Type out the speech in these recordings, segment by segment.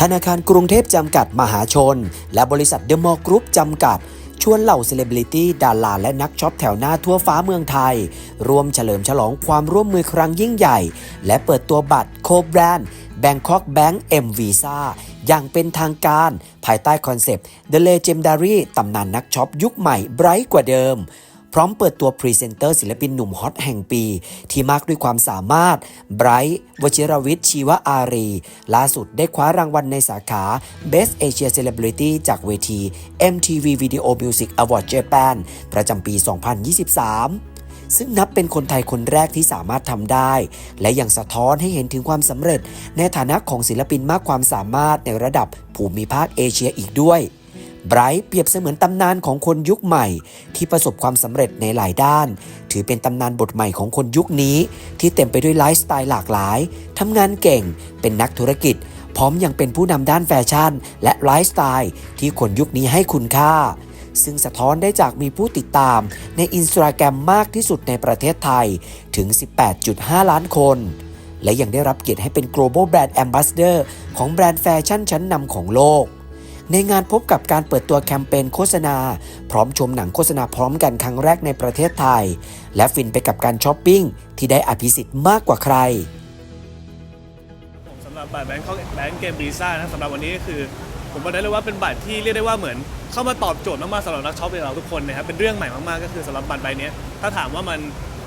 ธนาคารกรุงเทพจำกัดมหาชน และบริษัทเดอะมอลล์กรุ๊ปจำกัด ชวนเหล่าเซเลบริตี้ดาราและนักช็อปแถวหน้าทั่วฟ้าเมืองไทย ร่วมเฉลิมฉลองความร่วมมือครั้งยิ่งใหญ่ และเปิดตัวบัตรโคแบรนด์ Bangkok Bank M Visa อย่างเป็นทางการ ภายใต้คอนเซปต์ The Legendary ตำนานนักช็อปยุคใหม่ไบรท์กว่าเดิม พร้อมเปิดตัวพรีเซนเตอร์ศิลปินหนุ่มฮอตแห่งปี ที่มากด้วยความสามารถไบรท์วชิรวิทย์ชีวอารี ล่าสุดได้คว้ารางวัลในสาขา Best Asia Celebrity จากเวที MTV Video Music Award Japan ประจำปี 2023ซึ่งนับเป็นคนไทยคนแรกที่สามารถทำได้ และยังสะท้อนให้เห็นถึงความสำเร็จ ในฐานะของศิลปินมากความสามารถในระดับภูมิภาคเอเชียอีกด้วย ไบรท์เปรียบเสมือนตำนานของคนยุคใหม่ ที่ประสบความสำเร็จในหลายด้าน ถือเป็นตำนานบทใหม่ของคนยุคนี้ ที่เต็มไปด้วยไลฟ์สไตล์หลากหลายทำงานเก่ง เป็นนักธุรกิจ พร้อมยังเป็นผู้นำด้านแฟชั่น และไลฟ์สไตล์ที่คนยุคนี้ให้คุณค่า ซึ่งสะท้อนได้จากมีผู้ติดตามในอินสตาแกรมมากที่สุดในประเทศไทยถึง 18.5 ล้านคนและยังได้รับเกียรติให้เป็น global brand ambassador ของแบรนด์แฟชั่นชั้นนำของโลก ในงานพบกับการเปิดตัวแคมเปญโฆษณา พร้อมชมหนังโฆษณาพร้อมกันครั้งแรกในประเทศไทย และฟินไปกับการช้อปปิ้งที่ได้อภิสิทธิ์มากกว่าใครสำหรับบัตรแบงค์แบงค์เกมวีซ่านะสำหรับวันนี้ก็คือ ผมบอกได้เลยว่าเป็นบัตรที่เรียกได้ว่าเหมือน เข้ามาตอบโจทย์มากๆสำหรับนักช็อปอย่างเราทุกคนนะครับเป็นเรื่องใหม่มากๆก็คือสำหรับบัตรใบนี้ถ้าถามว่ามัน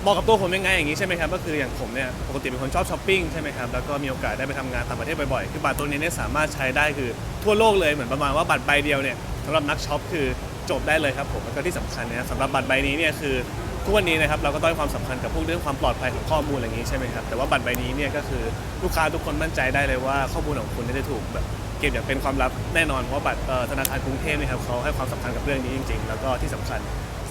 เหมาะกับตัวผมยังไงอย่างนี้ใช่ไหมครับก็คืออย่างผมเนี่ยปกติเป็นคนชอบช้อปปิ้งใช่ไหมครับแล้วก็มีโอกาสได้ไปทำงานต่างประเทศบ่อยๆคือบัตรตัวนี้เนี่ยสามารถใช้ได้คือทั่วโลกเลยเหมือนประมาณว่าบัตรใบเดียวเนี่ยสำหรับนักช็อปคือจบได้เลยครับผมแล้วก็ที่สำคัญนะครับสำหรับบัตรใบนี้เนี่ยคือทุกวันนี้นะครับเราก็ต้องให้ความสำคัญกับพวกเรื่องความปลอดภัยของข้อมูลอะไรอย่างนี้ใช่ไหมครับแต่ว่าบัตรใบนี้เนี่ยก็คือลูกค้าทุกคนมั่นใจได้เลยว่าข้อมูลของคุณเนี่ยจะถูกแบบเก็บอย่างเป็นความลับแน่นอนเพราะว่าบัตรเอ่อธนาคารกรุงเทพเนี่ยครับเขาให้ความสำคัญกับเรื่องนี้จริง ๆ แล้วก็ที่สำคัญ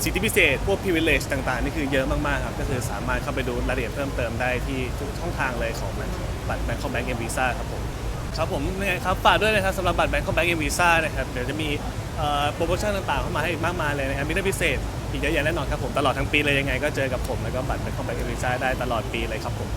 สิทธิพิเศษ พวก privilege ต่างๆ นี่คือเยอะมากๆครับ ก็คือสามารถเข้าไปดูรายละเอียดเพิ่มเติมได้ที่ทุกช่องทางเลยของบัตร Bangkok Bank M Visa ครับผมครับผมยังไงครับฝากด้วยนะครับสำหรับบัตร Bangkok Bank M Visa นะครับ เดี๋ยวจะมีโปรโมชั่นต่างๆ เข้ามาให้อีกมากมายเลยนะครับ มีเรื่องพิเศษ อีกเยอะแยะแน่นอนครับผม ตลอดทั้งปีเลยยังไงก็เจอกับผม แล้วก็บัตร Bangkok Bank M Visa ได้ตลอดปีเลยครับผม